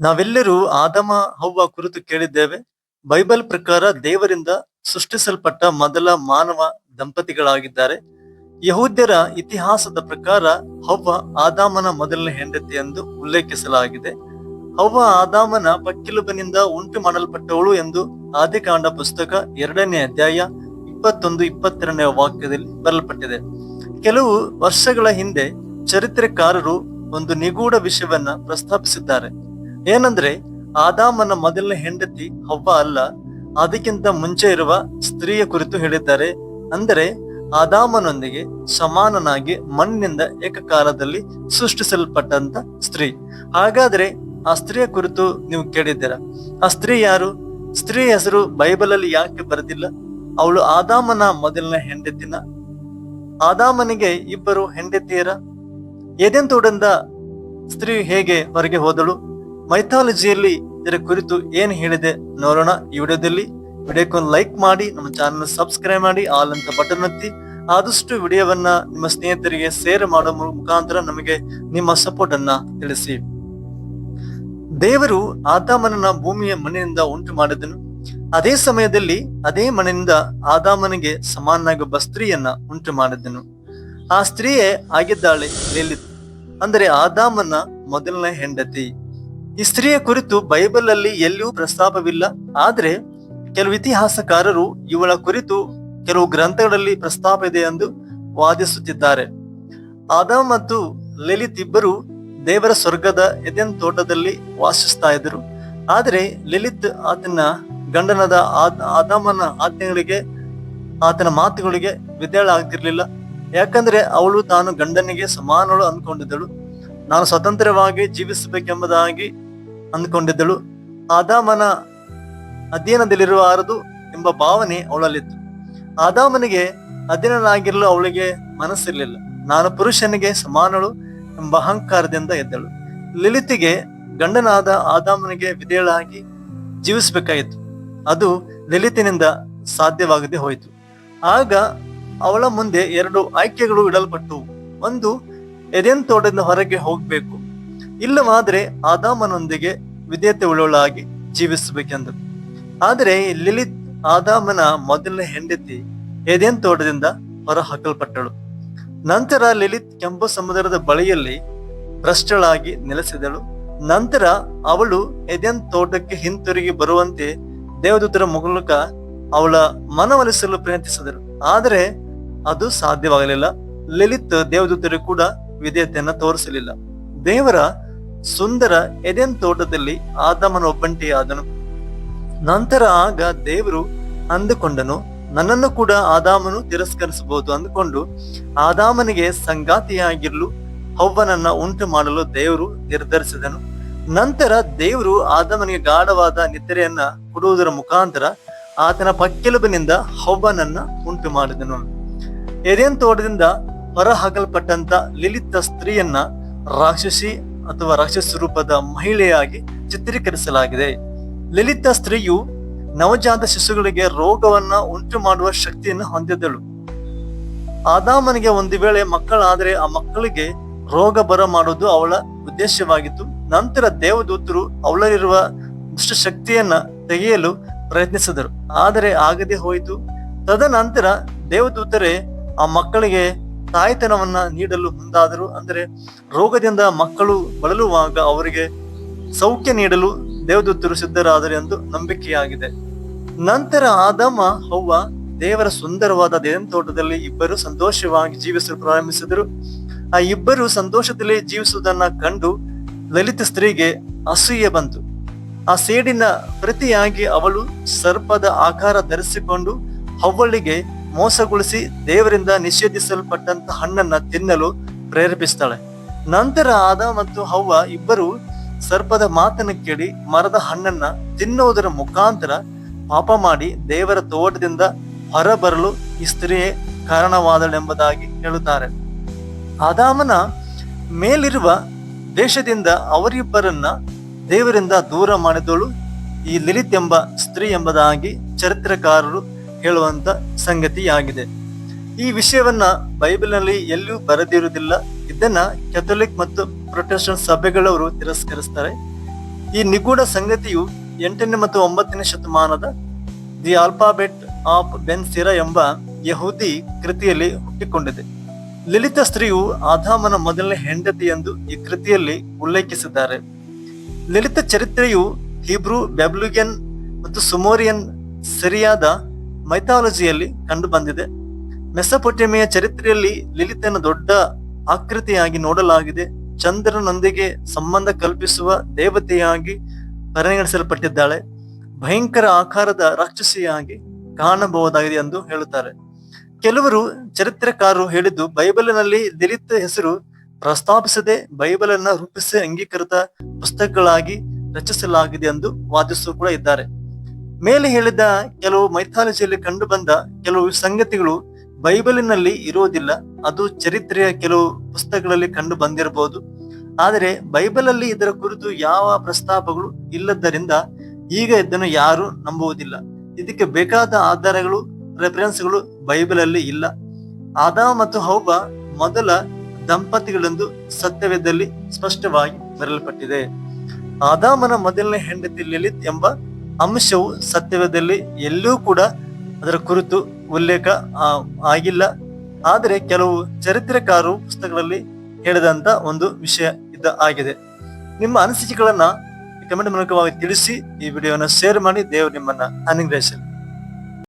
ನಾವೆಲ್ಲರೂ ಆದಮ ಹವ್ವ ಕುರಿತು ಕೇಳಿದ್ದೇವೆ. ಬೈಬಲ್ ಪ್ರಕಾರ ದೇವರಿಂದ ಸೃಷ್ಟಿಸಲ್ಪಟ್ಟ ಮೊದಲ ಮಾನವ ದಂಪತಿಗಳಾಗಿದ್ದಾರೆ. ಯಹೂದ್ಯರ ಇತಿಹಾಸದ ಪ್ರಕಾರ ಹವ್ವ ಆದಾಮನ ಮೊದಲನೇ ಹೆಂಡತಿ ಎಂದು ಉಲ್ಲೇಖಿಸಲಾಗಿದೆ. ಹವ್ವ ಆದಾಮನ ಪಕ್ಕಿಲುಬನಿಂದ ಉಂಟು ಮಾಡಲ್ಪಟ್ಟವಳು ಎಂದು ಆದಿಕಾಂಡ ಪುಸ್ತಕ ಎರಡನೇ ಅಧ್ಯಾಯ ಇಪ್ಪತ್ತೊಂದು ಇಪ್ಪತ್ತೆರಡನೇ ವಾಕ್ಯದಲ್ಲಿ ಬರಲ್ಪಟ್ಟಿದೆ ಕೆಲವು ವರ್ಷಗಳ ಹಿಂದೆ ಚರಿತ್ರೆಕಾರರು ಒಂದು ನಿಗೂಢ ವಿಷಯವನ್ನ ಪ್ರಸ್ತಾಪಿಸಿದ್ದಾರೆ. ಏನಂದ್ರೆ, ಆದಾಮನ ಮೊದಲನೇ ಹೆಂಡತಿ ಹವ್ವ ಅಲ್ಲ, ಅದಕ್ಕಿಂತ ಮುಂಚೆ ಇರುವ ಸ್ತ್ರೀಯ ಕುರಿತು ಹೇಳಿದ್ದಾರೆ. ಅಂದರೆ, ಆದಾಮನೊಂದಿಗೆ ಸಮಾನನಾಗಿ ಮಣ್ಣಿನಿಂದ ಏಕಕಾಲದಲ್ಲಿ ಸೃಷ್ಟಿಸಲ್ಪಟ್ಟಂತ ಸ್ತ್ರೀ. ಹಾಗಾದ್ರೆ, ಆ ಸ್ತ್ರೀಯ ಕುರಿತು ನೀವು ಕೇಳಿದ್ದೀರಾ? ಆ ಸ್ತ್ರೀ ಯಾರು? ಸ್ತ್ರೀ ಹೆಸರು ಬೈಬಲ್ ಅಲ್ಲಿ ಯಾಕೆ ಬರೆದಿಲ್ಲ? ಅವಳು ಆದಾಮನ ಮೊದಲನೇ ಹೆಂಡತಿನ. ಆದಾಮನಿಗೆ ಇಬ್ಬರು ಹೆಂಡತಿಯರ. ಏದೆನ್ ಸ್ತ್ರೀ ಹೇಗೆ ಹೊರಗೆ ಹೋದಳು? ಮೈಥಾಲಜಿಯಲ್ಲಿ ಇದರ ಕುರಿತು ಏನು ಹೇಳಿದೆ ನೋಡೋಣ ಈ ವಿಡಿಯೋದಲ್ಲಿ. ವಿಡಿಯೋಕ್ಕೊಂದು ಲೈಕ್ ಮಾಡಿ, ನಮ್ಮ ಚಾನಲ್ ಸಬ್ಸ್ಕ್ರೈಬ್ ಮಾಡಿ ಆಲ್ ಅಂತ ಬಟನ್ ಒತ್ತಿ. ಆದಷ್ಟು ವಿಡಿಯೋವನ್ನ ನಿಮ್ಮ ಸ್ನೇಹಿತರಿಗೆ ಶೇರ್ ಮಾಡೋ ಮುಖಾಂತರ ನಮಗೆ ನಿಮ್ಮ ಸಪೋರ್ಟ್ ಅನ್ನ ತಿಳಿಸಿ. ದೇವರು ಆದಾಮನನ್ನ ಭೂಮಿಯ ಮಣ್ಣಿನಿಂದ ಉಂಟು ಮಾಡಿದನು. ಅದೇ ಸಮಯದಲ್ಲಿ ಅದೇ ಮಣ್ಣಿನಿಂದ ಆದಾಮನಿಗೆ ಸಮಾನಾಗಿ ಒಬ್ಬ ಸ್ತ್ರೀಯನ್ನ ಉಂಟು ಮಾಡಿದನು. ಆ ಸ್ತ್ರೀಯೇ ಆಗಿದ್ದಾಳೆ ಲೇಲಿತ್ ಅಂದರೆ ಆದಾಮನ ಮೊದಲನೇ ಹೆಂಡತಿ. ಸ್ತ್ರೀಯ ಕುರಿತು ಬೈಬಲ್ ಅಲ್ಲಿ ಎಲ್ಲಿಯೂ ಪ್ರಸ್ತಾಪವಿಲ್ಲ. ಆದ್ರೆ ಕೆಲವು ಇತಿಹಾಸಕಾರರು ಇವಳ ಕುರಿತು ಕೆಲವು ಗ್ರಂಥಗಳಲ್ಲಿ ಪ್ರಸ್ತಾಪ ಇದೆ ಎಂದು ವಾದಿಸುತ್ತಿದ್ದಾರೆ. ಆದಾಮ್ ಮತ್ತು ಲಲಿತ್ ಇಬ್ಬರು ದೇವರ ಸ್ವರ್ಗದ ಎದೆನ್ ತೋಟದಲ್ಲಿ ವಾಸಿಸ್ತಾ ಇದ್ದರು. ಆದರೆ ಲಲಿತ್ ಆತನ ಗಂಡನದ ಆದ್- ಆದಾಮನ ಆಜ್ಞೆಗಳಿಗೆ, ಆತನ ಮಾತುಗಳಿಗೆ ವಿದ್ಯಾಳ ಆಗ್ತಿರ್ಲಿಲ್ಲ. ಯಾಕಂದ್ರೆ ಅವಳು ತಾನು ಗಂಡನಿಗೆ ಸಮಾನಳು ಅಂದ್ಕೊಂಡಿದ್ದಳು. ನಾನು ಸ್ವತಂತ್ರವಾಗಿ ಜೀವಿಸಬೇಕೆಂಬುದಾಗಿ ಅಂದ್ಕೊಂಡಿದ್ದಳು. ಆದಾಮನ ಅಧೀನದಲ್ಲಿರಬಾರದು ಎಂಬ ಭಾವನೆ ಅವಳಲ್ಲಿತ್ತು. ಆದಾಮನಿಗೆ ಅಧೀನನಾಗಿರಲು ಅವಳಿಗೆ ಮನಸ್ಸಿರಲಿಲ್ಲ. ನಾನು ಪುರುಷನಿಗೆ ಸಮಾನಳು ಎಂಬ ಅಹಂಕಾರದಿಂದ ಎದ್ದಳು. ಲಲಿತಿಗೆ ಗಂಡನಾದ ಆದಾಮನಿಗೆ ವಿಧೇಯಳಾಗಿ ಜೀವಿಸಬೇಕಾಯಿತು. ಅದು ಲಲಿತಿನಿಂದ ಸಾಧ್ಯವಾಗದೆ ಹೋಯಿತು. ಆಗ ಅವಳ ಮುಂದೆ ಎರಡು ಆಯ್ಕೆಗಳು ಇಡಲ್ಪಟ್ಟು ಒಂದು, ಎದೆನ್ ತೋಟದಿಂದ ಹೊರಗೆ ಹೋಗ್ಬೇಕು. ಇಲ್ಲವಾದ್ರೆ ಆದಾಮನೊಂದಿಗೆ ವಿಧೇಯತೆ ಉಳ್ಳವಳಾಗಿ ಜೀವಿಸಬೇಕೆಂದು. ಆದರೆ ಲಿಲಿತ್ ಆದಾಮನ ಮೊದಲನೇ ಹೆಂಡತಿ ಎದೆನ್ ತೋಟದಿಂದ ಹೊರ ಹಾಕಲ್ಪಟ್ಟಳು ನಂತರ ಲಿಲಿತ್ ಕೆಂಪು ಸಮುದ್ರದ ಬಳಿಯಲ್ಲಿ ಭ್ರಷ್ಟಳಾಗಿ ನೆಲೆಸಿದಳು. ನಂತರ ಅವಳು ಎದೆನ್ ತೋಟಕ್ಕೆ ಹಿಂತಿರುಗಿ ಬರುವಂತೆ ದೇವದೂತರ ಮೂಲಕ ಅವಳ ಮನವೊಲಿಸಲು ಪ್ರಯತ್ನಿಸಿದರು. ಆದರೆ ಅದು ಸಾಧ್ಯವಾಗಲಿಲ್ಲ. ಲಲಿತ್ ದೇವದೂತರು ಕೂಡ ವಿಧೇಯತೆಯನ್ನ ತೋರಿಸಲಿಲ್ಲ. ದೇವರ ಸುಂದರ ಎದೆನ್ ತೋಟದಲ್ಲಿ ಆದಾಮನ ಒಬ್ಬಂಟಿಯಾದನು ನಂತರ ಆಗ ದೇವರು ಅಂದುಕೊಂಡನು, ನನ್ನನ್ನು ಕೂಡ ಆದಾಮನು ತಿರಸ್ಕರಿಸಬಹುದು ಅಂದುಕೊಂಡು, ಆದಾಮನಿಗೆ ಸಂಗಾತಿಯಾಗಿರಲು ಹವ್ವನನ್ನ ಉಂಟು ಮಾಡಲು ದೇವರು ನಿರ್ಧರಿಸಿದನು. ನಂತರ ದೇವರು ಆದಮನಿಗೆ ಗಾಢವಾದ ನಿದ್ರೆಯನ್ನ ಕೊಡುವುದರ ಮುಖಾಂತರ ಆತನ ಪಕ್ಕೆಲುಬಿನಿಂದ ಹವ್ವನನ್ನ ಉಂಟು ಮಾಡಿದನು. ಎದೆನ್ ತೋಟದಿಂದ ಹೊರಹಾಕಲ್ಪಟ್ಟಂತ ಲಿಲಿತ ಸ್ತ್ರೀಯನ್ನ ರಾಕ್ಷಸಿ ಅಥವಾ ರಾಕ್ಷಸ ರೂಪದ ಮಹಿಳೆಯಾಗಿ ಚಿತ್ರೀಕರಿಸಲಾಗಿದೆ. ಲಲಿತ ಸ್ತ್ರೀಯು ನವಜಾತ ಶಿಶುಗಳಿಗೆ ರೋಗವನ್ನ ಉಂಟು ಮಾಡುವ ಶಕ್ತಿಯನ್ನು ಹೊಂದಿದ್ದಳು ಆದಾಮನಿಗೆ ಒಂದು ವೇಳೆ ಮಕ್ಕಳಾದರೆ ಆ ಮಕ್ಕಳಿಗೆ ರೋಗ ಬರ ಮಾಡುವುದು ಅವಳ ಉದ್ದೇಶವಾಗಿತ್ತು. ನಂತರ ದೇವದೂತರು ಅವಳಲ್ಲಿರುವ ದುಷ್ಟ ಶಕ್ತಿಯನ್ನ ತೆಗೆಯಲು ಪ್ರಯತ್ನಿಸಿದರು. ಆದರೆ ಆಗದೆ ಹೋಯಿತು. ತದನಂತರ ದೇವದೂತರೇ ಆ ಮಕ್ಕಳಿಗೆ ತಾಯ್ತನವನ್ನ ನೀಡಲು ಮುಂದಾದರು. ಅಂದರೆ ರೋಗದಿಂದ ಮಕ್ಕಳು ಬಳಲುವಾಗ ಅವರಿಗೆ ಸೌಖ್ಯ ನೀಡಲು ದೇವದೂತರು ಸಿದ್ಧರಾದರು ಎಂದು ನಂಬಿಕೆಯಾಗಿದೆ. ನಂತರ ಆದಮ, ಹವ್ವ, ದೇವರ ಸುಂದರವಾದ ದೇವನ ತೋಟದಲ್ಲಿ ಇಬ್ಬರು ಸಂತೋಷವಾಗಿ ಜೀವಿಸಲು ಪ್ರಾರಂಭಿಸಿದರು. ಆ ಇಬ್ಬರು ಸಂತೋಷದಲ್ಲಿ ಜೀವಿಸುವುದನ್ನ ಕಂಡು ಲಲಿತ ಸ್ತ್ರೀಗೆ ಅಸೂಯೆ ಬಂತು. ಆ ಸೇಡಿನ ಪ್ರತಿಯಾಗಿ ಅವಳು ಸರ್ಪದ ಆಕಾರ ಧರಿಸಿಕೊಂಡು ಹವ್ವಳಿಗೆ ಮೋಸಗೊಳಿಸಿ ದೇವರಿಂದ ನಿಷೇಧಿಸಲ್ಪಟ್ಟಂತ ಹಣ್ಣನ್ನ ತಿನ್ನಲು ಪ್ರೇರೇಪಿಸ್ತಾಳೆ. ನಂತರ ಆದ ಮತ್ತು ಹವ್ವ ಇಬ್ಬರು ಸರ್ಪದ ಮಾತನ್ನು ಕೇಳಿ ಮರದ ಹಣ್ಣನ್ನ ತಿನ್ನುವುದರ ಮುಖಾಂತರ ಪಾಪ ಮಾಡಿ ದೇವರ ತೋಟದಿಂದ ಹೊರಬರಲು ಈ ಸ್ತ್ರೀಯೇ ಕಾರಣವಾದಳೆಂಬುದಾಗಿ ಹೇಳುತ್ತಾರೆ. ಆದಾಮನ ಮೇಲಿರುವ ದೇಶದಿಂದ ಅವರಿಬ್ಬರನ್ನ ದೇವರಿಂದ ದೂರ ಮಾಡಿದಳು. ಈ ಲಿಲಿತ್ ಎಂಬ ಸ್ತ್ರೀ ಎಂಬುದಾಗಿ ಚರಿತ್ರಕಾರರು ಹೇಳುವಂತ ಸಂಗತಿಯಾಗಿದೆ. ಈ ವಿಷಯವನ್ನ ಬೈಬಲ್ನಲ್ಲಿ ಎಲ್ಲೂ ಬರೆದಿರುವುದಿಲ್ಲ. ಇದನ್ನ ಕೆಥೋಲಿಕ್ ಮತ್ತು ಪ್ರೊಟೆಸ್ಟೆಂಟ್ ಸಭೆಗಳವರು ತಿರಸ್ಕರಿಸ್ತಾರೆ. ಈ ನಿಗೂಢ ಸಂಗತಿಯು ಎಂಟನೇ ಮತ್ತು ಒಂಬತ್ತನೇ ಶತಮಾನದ the alphabet of Ben Sira ಎಂಬ ಯಹೂದಿ ಕೃತಿಯಲ್ಲಿ ಹುಟ್ಟಿಕೊಂಡಿದೆ. ಲಲಿತ ಸ್ತ್ರೀಯು ಆಧಾಮನ ಮೊದಲನೇ ಹೆಂಡತಿ ಎಂದು ಈ ಕೃತಿಯಲ್ಲಿ ಉಲ್ಲೇಖಿಸಿದ್ದಾರೆ. ಲಲಿತ ಚರಿತ್ರೆಯು ಹಿಬ್ರೂ ಬ್ಯಾಬ್ಲುಗಿಯನ್ ಮತ್ತು ಸುಮೋರಿಯನ್ ಸಿರಿಯಾದ ಮೈಥಾಲಜಿಯಲ್ಲಿ ಕಂಡುಬಂದಿದೆ ಮೆಸಪೊಟೆಮಿಯ ಚರಿತ್ರೆಯಲ್ಲಿ ಲಲಿತನ ದೊಡ್ಡ ಆಕೃತಿಯಾಗಿ ನೋಡಲಾಗಿದೆ. ಚಂದ್ರನೊಂದಿಗೆ ಸಂಬಂಧ ಕಲ್ಪಿಸುವ ದೇವತೆಯಾಗಿ ಪರಿಗಣಿಸಲ್ಪಟ್ಟಿದ್ದಾಳೆ. ಭಯಂಕರ ಆಕಾರದ ರಾಕ್ಷಸಿಯಾಗಿ ಕಾಣಬಹುದಾಗಿದೆ ಎಂದು ಹೇಳುತ್ತಾರೆ. ಕೆಲವರು ಚರಿತ್ರೆಕಾರರು ಹೇಳಿದ್ದು, ಬೈಬಲಿನಲ್ಲಿ ಲಿಲಿತ್ ಹೆಸರು ಪ್ರಸ್ತಾಪಿಸದೆ ಬೈಬಲನ್ನ ರೂಪಿಸಿ ಅಂಗೀಕೃತ ಪುಸ್ತಕಗಳಾಗಿ ರಚಿಸಲಾಗಿದೆ ಎಂದು ವಾದಿಸುವ ಕೂಡ ಇದ್ದಾರೆ. ಮೇಲೆ ಹೇಳಿದ ಕೆಲವು ಮೈಥಾಲಜಿಯಲ್ಲಿ ಕಂಡು ಬಂದ ಕೆಲವು ಸಂಗತಿಗಳು ಬೈಬಲಿನಲ್ಲಿ ಇರೋದಿಲ್ಲ ಅದು ಚರಿತ್ರೆಯ ಕೆಲವು ಪುಸ್ತಕಗಳಲ್ಲಿ ಕಂಡು ಬಂದಿರಬಹುದು. ಆದರೆ ಬೈಬಲಲ್ಲಿ ಇದರ ಕುರಿತು ಯಾವ ಪ್ರಸ್ತಾಪಗಳು ಇಲ್ಲದ್ದರಿಂದ ಈಗ ಇದನ್ನು ಯಾರು ನಂಬುವುದಿಲ್ಲ. ಇದಕ್ಕೆ ಬೇಕಾದ ಆಧಾರಗಳು ರೆಫರೆನ್ಸ್ಗಳು ಬೈಬಲಲ್ಲಿ ಇಲ್ಲ. ಆದಾಮ ಮತ್ತು ಹೌಬ ಮೊದಲ ದಂಪತಿಗಳೆಂದು ಸತ್ಯವೇದದಲ್ಲಿ ಸ್ಪಷ್ಟವಾಗಿ ಬರಲ್ಪಟ್ಟಿದೆ ಆದಾಮನ ಮೊದಲನೇ ಹೆಂಡತಿ ಲಲಿತ್ ಎಂಬ ಅಂಶವು ಸತ್ಯವೇದದಲ್ಲಿ ಎಲ್ಲೂ ಕೂಡ ಅದರ ಕುರಿತು ಉಲ್ಲೇಖ ಆಗಿಲ್ಲ. ಆದರೆ ಕೆಲವು ಚರಿತ್ರೆಕಾರರು ಪುಸ್ತಕಗಳಲ್ಲಿ ಹೇಳಿದಂತ ಒಂದು ವಿಷಯ ಇದ್ದ ಆಗಿದೆ. ನಿಮ್ಮ ಅನಿಸಿಕೆಗಳನ್ನ ಕಮೆಂಟ್ ಮೂಲಕವಾಗಿ ತಿಳಿಸಿ ಈ ವಿಡಿಯೋನ ಶೇರ್ ಮಾಡಿ ದೇವರು ನಿಮ್ಮನ್ನ ಅನುಗ್ರಹಿಸಲಿ.